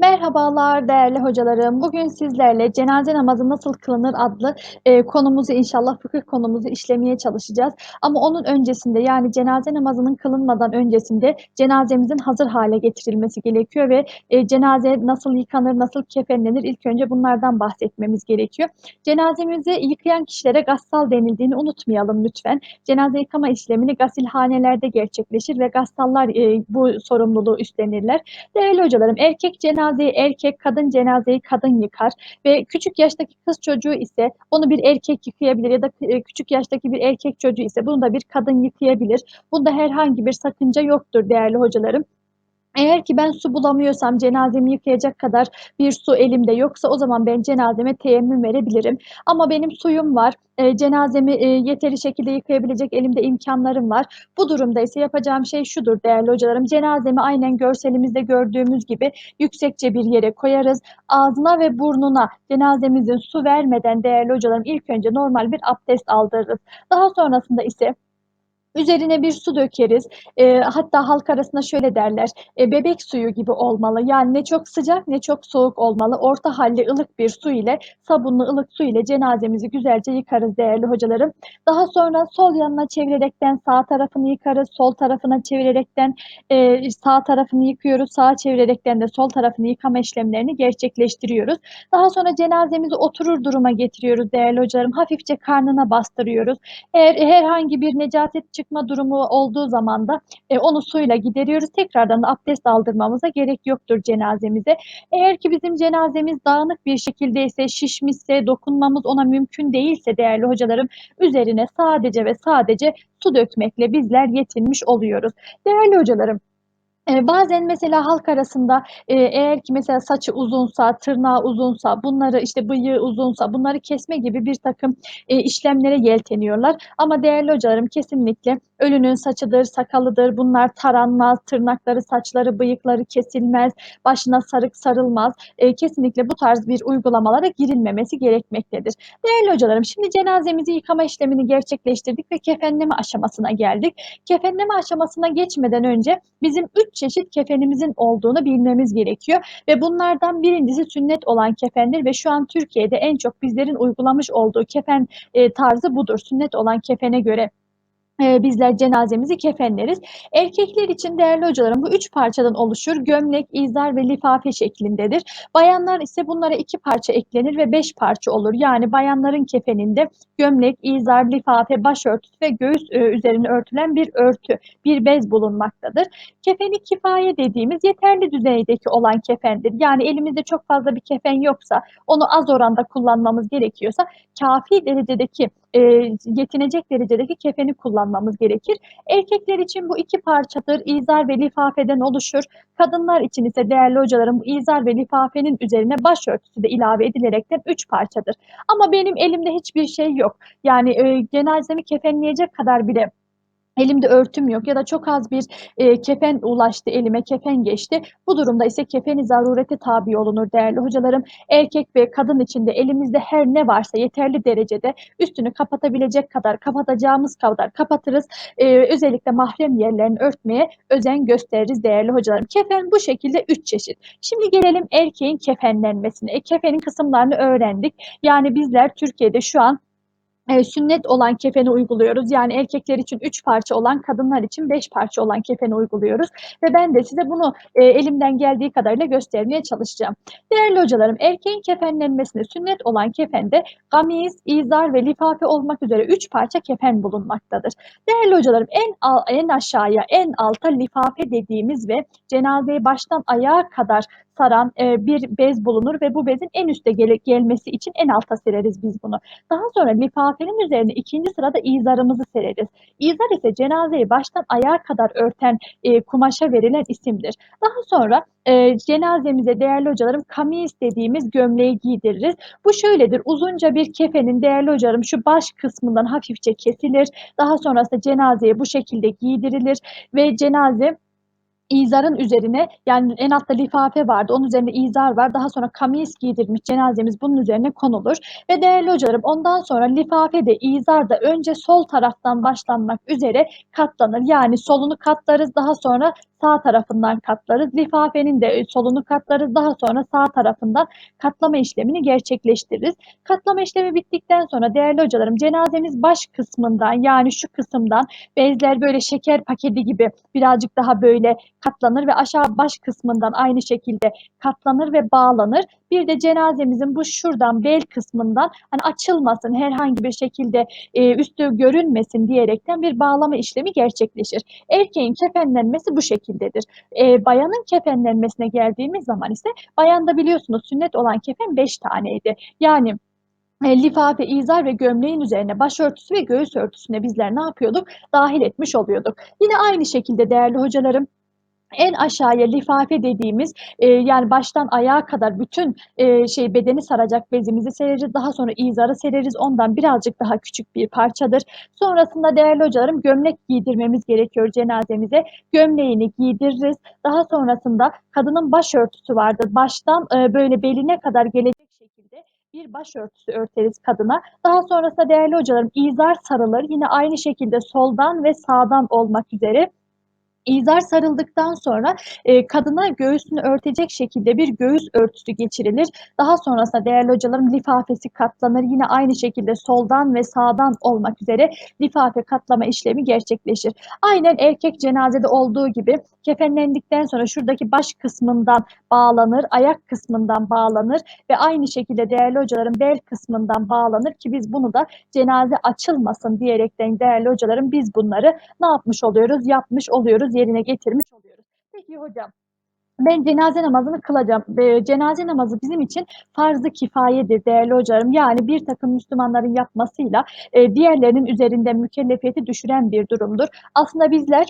Merhabalar değerli hocalarım. Bugün sizlerle cenaze namazı nasıl kılınır adlı, eee, konumuzu inşallah fıkıh konumuzu işlemeye çalışacağız. Ama onun öncesinde, yani cenaze namazının kılınmadan öncesinde cenazemizin hazır hâle getirilmesi gerekiyor ve, eee, cenaze nasıl yıkanır, nasıl kefenlenir? İlk önce bunlardan bahsetmemiz gerekiyor. Cenazemizi yıkayan kişilere gassal denildiğini unutmayalım lütfen. Cenaze yıkama işlemini gâsilhanelerde gerçekleşir ve gassallar, eee, bu sorumluluğu üstlenirler. Değerli hocalarım, erkek cenazeyi erkek, kadın cenazeyi kadın yıkar ve küçük yaştaki kız çocuğu ise onu bir erkek yıkayabilir ya da, eee, küçük yaştaki bir erkek çocuğu ise bunu da bir kadın yıkayabilir. Bunda herhangi bir sakınca yoktur değerli hocalarım. Eğer ki ben su bulamıyorsam, cenazemi yıkayacak kadar bir su elimde yoksa o zaman ben cenazeme teyemmüm verebilirim. Ama benim suyum var, eee, cenazemi, eee, yeteri şekilde yıkayabilecek elimde imkânlarım var. Bu durumda ise yapacağım şey şudur değerli hocalarım, cenazemi aynen görselimizde gördüğümüz gibi yüksekçe bir yere koyarız. Ağzına ve burnuna cenazemizin su vermeden değerli hocalarım ilk önce normal bir abdest aldırırız. Daha sonrasında ise üzerine bir su dökeriz. Eee, hatta halk arasında şöyle derler, eee, bebek suyu gibi olmalı. Yani ne çok sıcak ne çok soğuk olmalı. Orta hâlli ılık bir su ile, sabunlu ılık su ile cenazemizi güzelce yıkarız değerli hocalarım. Daha sonra sol yanına çevirerekten sağ tarafını yıkarız, sol tarafına çevirerekten, eee, sağ tarafını yıkıyoruz, sağa çevirerekten de sol tarafını yıkama işlemlerini gerçekleştiriyoruz. Daha sonra cenazemizi oturur duruma getiriyoruz değerli hocalarım. Hafifçe karnına bastırıyoruz. Eğer herhangi bir necaset çıkma durumu olduğu zaman da, eee, onu suyla gideriyoruz. Tekrardan da abdest aldırmamıza gerek yoktur cenazemize. Eğer ki bizim cenazemiz dağınık bir şekildeyse, şişmişse, dokunmamız ona mümkün değilse değerli hocalarım, üzerine sadece ve sadece su dökmekle bizler yetinmiş oluyoruz. Değerli hocalarım, bazen mesela halk arasında, eee, eğer ki mesela saçı uzunsa, tırnağı uzunsa, bunları, işte, bıyığı uzunsa bunları kesme gibi birtakım, eee, işlemlere yelteniyorlar. Ama değerli hocalarım kesinlikle ölünün saçıdır, sakalıdır, bunlar taranmaz, tırnakları, saçları, bıyıkları kesilmez, başına sarık sarılmaz. Eee, kesinlikle bu tarz bir uygulamalara girilmemesi gerekmektedir. Değerli hocalarım, şimdi cenazemizi yıkama işlemini gerçekleştirdik ve kefenleme aşamasına geldik. Kefenleme aşamasına geçmeden önce bizim 3 çeşit kefenimizin olduğunu bilmemiz gerekiyor ve bunlardan 1'incisi sünnet olan kefendir ve şu an Türkiye'de en çok bizlerin uygulamış olduğu kefen, eee, tarzı budur. Sünnet olan kefene göre, bizler cenazemizi kefenleriz. Erkekler için değerli hocalarım bu 3 parçadan oluşur. Gömlek, izar ve lifafe şeklindedir. Bayanlar ise bunlara 2 parça eklenir ve 5 parça olur. Yani bayanların kefeninde gömlek, izar, lifafe, başörtüsü ve göğüs, eee, üzerine örtülen bir örtü, bir bez bulunmaktadır. Kefen-i kifaye dediğimiz yeterli düzeydeki olan kefendir. Yani elimizde çok fazla bir kefen yoksa, onu az oranda kullanmamız gerekiyorsa kâfî derecedeki, eee, yetinecek derecedeki kefeni kullanmamız gerekir. Erkekler için bu 2 parçadır, izar ve lifafeden oluşur. Kadınlar için ise değerli hocalarım bu izar ve lifafenin üzerine başörtüsü de ilave edilerekten 3 parçadır. Ama benim elimde hiçbir şey yok. Yani, eee, cenazemi kefenleyecek kadar bile elimde örtüm yok ya da çok az bir, eee, kefen ulaştı elime, kefen geçti. Bu durumda ise kefen-i zarurete tâbi olunur değerli hocalarım. Erkek ve kadın için de elimizde her ne varsa yeterli derecede üstünü kapatabilecek kadar, kapatacağımız kadar kapatırız. Eee, özellikle mahrem yerlerini örtmeye özen gösteririz değerli hocalarım. Kefen bu şekilde 3 çeşit. Şimdi gelelim erkeğin kefenlenmesine. E, kefenin kısımlarını öğrendik. Yani bizler Türkiye'de şu an, eee, sünnet olan kefeni uyguluyoruz. Yani erkekler için 3 parça olan, kadınlar için 5 parça olan kefeni uyguluyoruz ve ben de size bunu, eee, elimden geldiği kadarıyla göstermeye çalışacağım. Değerli hocalarım, erkeğin kefenlenmesinde sünnet olan kefende gamiz, izar ve lifafe olmak üzere 3 parça kefen bulunmaktadır. Değerli hocalarım, en al en aşağıya, en alta lifafe dediğimiz ve cenazeyi baştan ayağa kadar saran, eee, bir bez bulunur ve bu bezin en üste gele gelmesi için en alta sereriz biz bunu. Daha sonra lifafenin üzerine 2'nci sırada izarımızı sereriz. İzar ise cenazeyi baştan ayağa kadar örten, eee, kumaşa verilen isimdir. Daha sonra, eee, cenazemize değerli hocalarım kamiz dediğimiz gömleği giydiririz. Bu şöyledir, uzunca bir kefenin değerli hocalarım şu baş kısmından hafifçe kesilir. Daha sonrasında cenazeye bu şekilde giydirilir ve cenaze İzarın üzerine, yani en altta lifafe vardı, onun üzerinde izar var. Daha sonra kamis giydirilmiş cenazemiz bunun üzerine konulur ve değerli hocalarım ondan sonra lifafe de izar da önce sol taraftan başlanmak üzere katlanır. Yani solunu katlarız, daha sonra sağ tarafından katlarız. Lifafenin de solunu katlarız, daha sonra sağ tarafından katlama işlemini gerçekleştiririz. Katlama işlemi bittikten sonra değerli hocalarım cenazemiz baş kısmından yani şu kısımdan bezler böyle şeker paketi gibi birazcık daha böyle katlanır ve aşağı baş kısmından aynı şekilde katlanır ve bağlanır. Bir de cenazemizin bu şuradan bel kısmından hani açılmasın herhangi bir şekilde e, üstü görünmesin diyerekten bir bağlama işlemi gerçekleşir. Erkeğin kefenlenmesi bu şekildedir. E, bayanın kefenlenmesine geldiğimiz zaman ise bayanda biliyorsunuz sünnet olan kefen 5 taneydi. Yani e, lifafe, izar ve gömleğin üzerine başörtüsü ve göğüs örtüsüne bizler ne yapıyorduk? Dahil etmiş oluyorduk. Yine aynı şekilde değerli hocalarım en aşağıya lifafe dediğimiz e, yani baştan ayağa kadar bütün e, şey bedeni saracak bezimizi sereriz. Daha sonra izarı sereriz. Ondan birazcık daha küçük bir parçadır. Sonrasında değerli hocalarım gömlek giydirmemiz gerekiyor cenazemize. Gömleğini giydiririz. Daha sonrasında kadının başörtüsü vardır. Baştan e, böyle beline kadar gelecek şekilde bir başörtüsü örteriz kadına. Daha sonrasında değerli hocalarım izar sarılır. Yine aynı şekilde soldan ve sağdan olmak üzere İzar sarıldıktan sonra e, kadına göğsünü örtecek şekilde bir göğüs örtüsü geçirilir. Daha sonrasında değerli hocalarım lifafesi katlanır. Yine aynı şekilde soldan ve sağdan olmak üzere lifafe katlama işlemi gerçekleşir. Aynen erkek cenazede olduğu gibi kefenlendikten sonra şuradaki baş kısmından bağlanır, ayak kısmından bağlanır ve aynı şekilde değerli hocalarım bel kısmından bağlanır ki biz bunu da cenaze açılmasın diyerekten değerli hocalarım biz bunları ne yapmış oluyoruz? Yapmış oluyoruz yerine getirmiş oluyoruz. Peki hocam ben cenaze namazını kılacağım. E, cenaze namazı bizim için farz-ı kifayedir değerli hocalarım. Yani bir takım Müslümanların yapmasıyla e, diğerlerinin üzerinde mükellefiyeti düşüren bir durumdur. Aslında bizler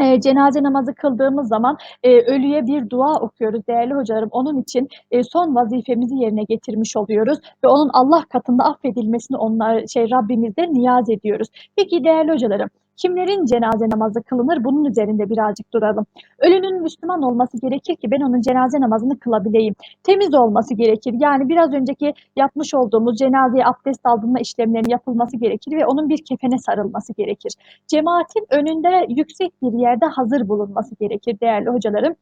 e, cenaze namazı kıldığımız zaman e, ölüye bir dua okuyoruz değerli hocalarım. Onun için e, son vazifemizi yerine getirmiş oluyoruz ve onun Allah katında affedilmesini onlar şey Rabbimizden niyaz ediyoruz. Peki değerli hocalarım Kimlerin cenaze namazı kılınır? Bunun üzerinde birazcık duralım. Ölünün Müslüman olması gerekir ki ben onun cenaze namazını kılabileyim. Temiz olması gerekir. Yani biraz önceki yapmış olduğumuz cenazeye abdest aldırma işlemlerinin yapılması gerekir ve onun bir kefene sarılması gerekir. Cemaatin önünde yüksek bir yerde hazır bulunması gerekir değerli hocalarım.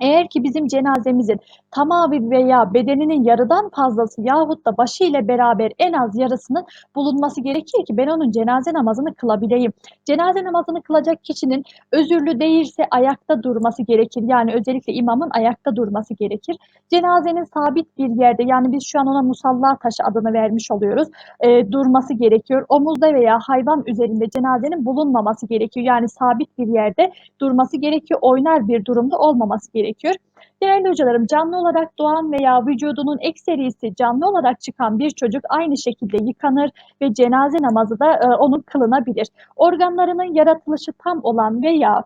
Eğer ki bizim cenazemizin tamamı veya bedeninin yarıdan fazlası yahut da başı ile beraber en az yarısının bulunması gerekir ki ben onun cenaze namazını kılabileyim. Cenaze namazını kılacak kişinin özürlü değilse ayakta durması gerekir. Yani özellikle imamın ayakta durması gerekir. Cenazenin sabit bir yerde yani biz şu an ona musalla taşı adını vermiş oluyoruz. E, durması gerekiyor. Omuzda veya hayvan üzerinde cenazenin bulunmaması gerekiyor. Yani sabit bir yerde durması gerekiyor. Oynar bir durumda olmaması gerekiyor gerekiyor. Değerli hocalarım canlı olarak doğan veya vücudunun ekserisi canlı olarak çıkan bir çocuk aynı şekilde yıkanır ve cenaze namazı da e, onun kılınabilir. Organlarının yaratılışı tam olan veya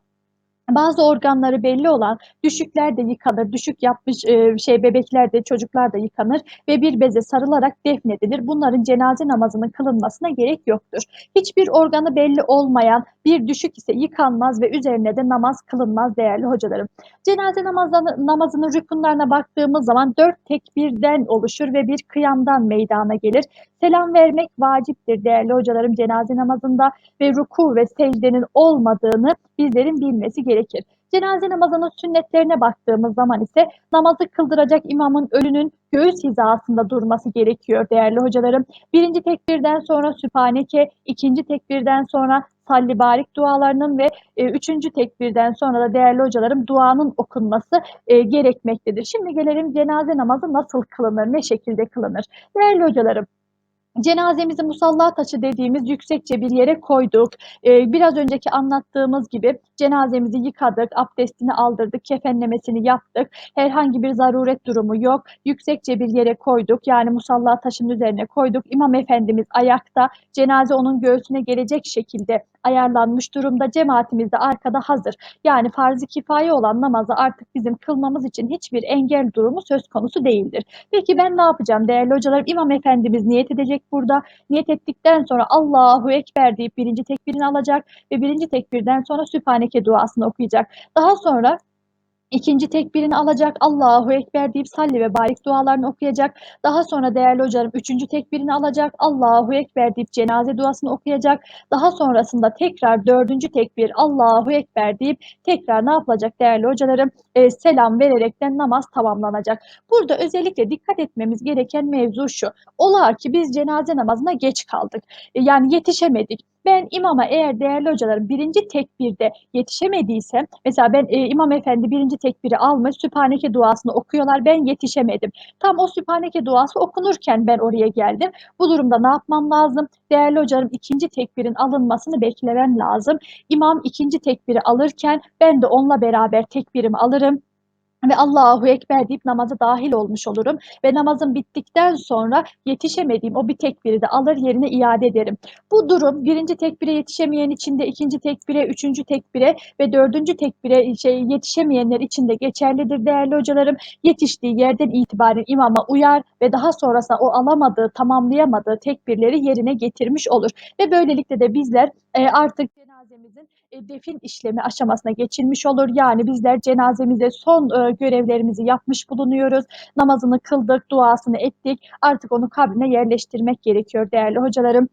bazı organları belli olan düşükler de yıkanır. Düşük yapmış e, şey bebekler de çocuklar da yıkanır ve bir beze sarılarak defnedilir. Bunların cenaze namazının kılınmasına gerek yoktur. Hiçbir organı belli olmayan bir düşük ise yıkanmaz ve üzerine de namaz kılınmaz değerli hocalarım. Cenaze namazını, namazının rükunlarına baktığımız zaman dört tekbirden oluşur ve bir kıyamdan meydana gelir. Selam vermek vaciptir değerli hocalarım cenaze namazında ve ruku ve secdenin olmadığını bizlerin bilmesi gerekir. Cenaze namazının sünnetlerine baktığımız zaman ise namazı kıldıracak imamın ölünün göğüs hizasında durması gerekiyor değerli hocalarım. Birinci tekbirden sonra Sübhaneke, ikinci tekbirden sonra salli barik dualarının ve e, üçüncü tekbirden sonra da değerli hocalarım duanın okunması e, gerekmektedir. Şimdi gelelim cenaze namazı nasıl kılınır, ne şekilde kılınır? Değerli hocalarım Cenazemizi musalla taşı dediğimiz yüksekçe bir yere koyduk. Ee, biraz önceki anlattığımız gibi cenazemizi yıkadık, abdestini aldırdık, kefenlemesini yaptık. Herhangi bir zaruret durumu yok. Yüksekçe bir yere koyduk. Yani musalla taşın üzerine koyduk. İmam Efendimiz ayakta. Cenaze onun göğsüne gelecek şekilde ayarlanmış durumda. Cemaatimiz de arkada hazır. Yani farz-ı kifaye olan namazı artık bizim kılmamız için hiçbir engel durumu söz konusu değildir. Peki ben ne yapacağım değerli hocalarım? İmam Efendimiz niyet edecek burada. Niyet ettikten sonra Allahu Ekber deyip birinci tekbirini alacak ve birinci tekbirden sonra Sübhaneke duasını okuyacak. Daha sonra İkinci tekbirini alacak, Allahu Ekber deyip salli ve barik dualarını okuyacak. Daha sonra değerli hocalarım üçüncü tekbirini alacak, Allahu Ekber deyip cenaze duasını okuyacak. Daha sonrasında tekrar dördüncü tekbir Allahu Ekber deyip tekrar ne yapılacak değerli hocalarım? E, selam vererekten namaz tamamlanacak. Burada özellikle dikkat etmemiz gereken mevzu şu. Ola ki biz cenaze namazına geç kaldık. E, yani yetişemedik. Ben imama eğer değerli hocalarım birinci tekbirde yetişemediysem, mesela ben e, imam efendi birinci tekbiri almış, Sübhaneke duasını okuyorlar, ben yetişemedim. Tam o Sübhaneke duası okunurken ben oraya geldim. Bu durumda ne yapmam lazım? Değerli hocalarım ikinci tekbirin alınmasını beklemem lazım. İmam ikinci tekbiri alırken ben de onunla beraber tekbirimi alırım ve Allahu Ekber deyip namaza dahil olmuş olurum ve namazım bittikten sonra yetişemediğim o bir tekbiri de alır yerine iade ederim. Bu durum birinci tekbire yetişemeyen için de ikinci tekbire, üçüncü tekbire ve dördüncü tekbire şey, yetişemeyenler için de geçerlidir değerli hocalarım. Yetiştiği yerden itibaren imama uyar ve daha sonrasında o alamadığı, tamamlayamadığı tekbirleri yerine getirmiş olur. Ve böylelikle de bizler e, artık cenazemizin e, defin işlemi aşamasına geçilmiş olur. Yani bizler cenazemize son e, görevlerimizi yapmış bulunuyoruz. Namazını kıldık, duasını ettik. Artık onu kabrine yerleştirmek gerekiyor değerli hocalarım.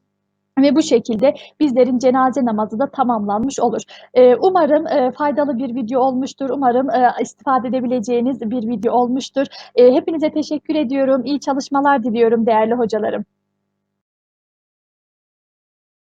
Ve bu şekilde bizlerin cenaze namazı da tamamlanmış olur. Ee, umarım e, faydalı bir video olmuştur. Umarım e, istifade edebileceğiniz bir video olmuştur. E, hepinize teşekkür ediyorum. İyi çalışmalar diliyorum değerli hocalarım.